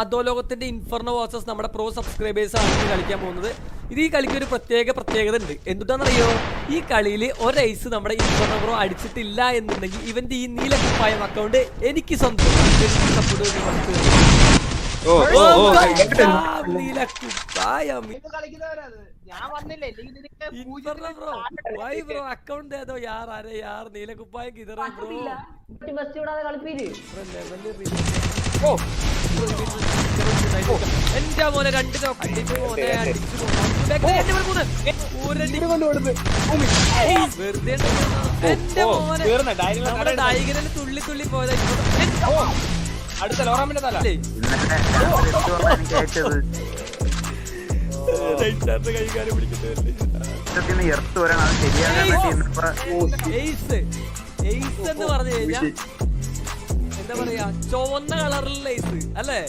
അധോലോകത്തിന്റെ inferno versus നമ്മുടെ pro subscribers ആണ് കളിക്കാൻ പോകുന്നത്. ഇത് ഈ കളിക്ക് ഒരു പ്രത്യേക പ്രത്യേകത ഉണ്ട്. എന്തുട്ടാണെന്നറിയോ ഈ കളിയിൽ ഒരു ഐസ് നമ്മുടെ ഇൻഫർണോ പ്രോ അടിച്ചിട്ടില്ല എന്നുണ്ടെങ്കിൽ ഇവന്റെ ഈ നീല കുപ്പായം അക്കൗണ്ട് എനിക്ക് സ്വന്തം നീല കുപ്പായം. Inferno bro why bro account ഏതോ? യാർ അരെ യാർ നീല കുപ്പായം കിതറ ബ്രോ എന്റെ മോനെ രണ്ട് നോക്ക് എന്റെ മോനെ അടിച്ചു വെറുതെ. എന്റെ മോനെ നമ്മുടെ ഡയഗനൽ തുള്ളി തുള്ളി പോയതാ അടുത്ത ലോറാമിന്റെ തല എയ്സ് എന്ന് പറഞ്ഞു കഴിഞ്ഞാ എന്താ പറയാ ചുവന്ന കളറിൽ ലൈസ് അല്ലേ?